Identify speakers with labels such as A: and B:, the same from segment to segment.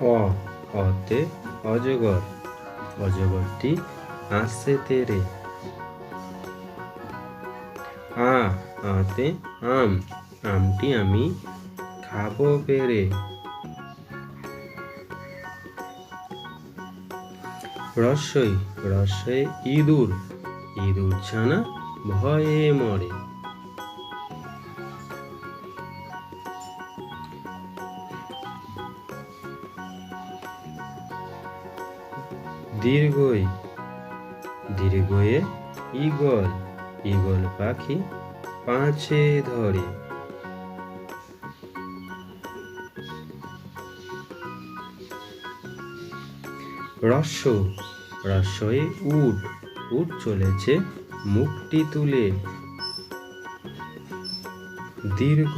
A: অ, অতে অজগর। অজগরটি আসছে তেরে। আ, আতে আম। আমটি আমি খাব পেরে রসই রসই ইঁদুর। ইঁদুর ছানা ভয়ে মরে। দীর্ঘই, দীর্ঘয়ে ঈগল ঈগল পাখি পাঁচে ধরে। রস্য রস্যয়ে উট উট চলেছে মুখটি তুলে। দীর্ঘ,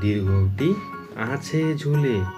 A: দীর্ঘটি আছে ঝুলে।